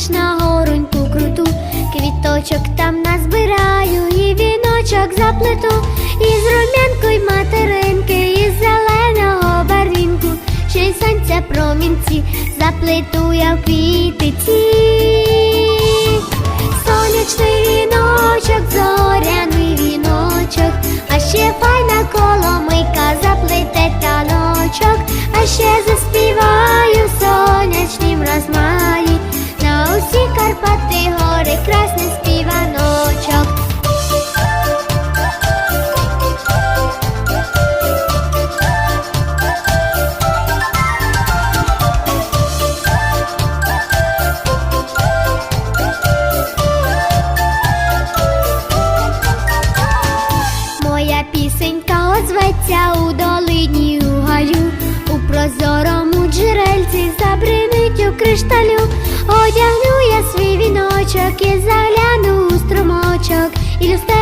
аж на гороньку круту, квіточок там назбираю, і віночок заплету, із рум'янку й материнки, із зеленого барвінку, ще й сонця промінці, заплету я в квітиці. Сонячний віночок, зоряний віночок, а ще файна коломийка заплете таночок, а ще заспіваю Карпати гори красний співаночок. Моя пісенька озветься у долині у гаю, у прозорому джерельці забринить у кришталю, одягну Ilustrar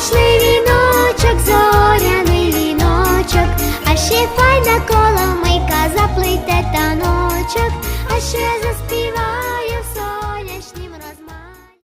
Сонячний віночок, зоряний віночок, а ще файна коломийка заплите таночок, а ще заспіваю.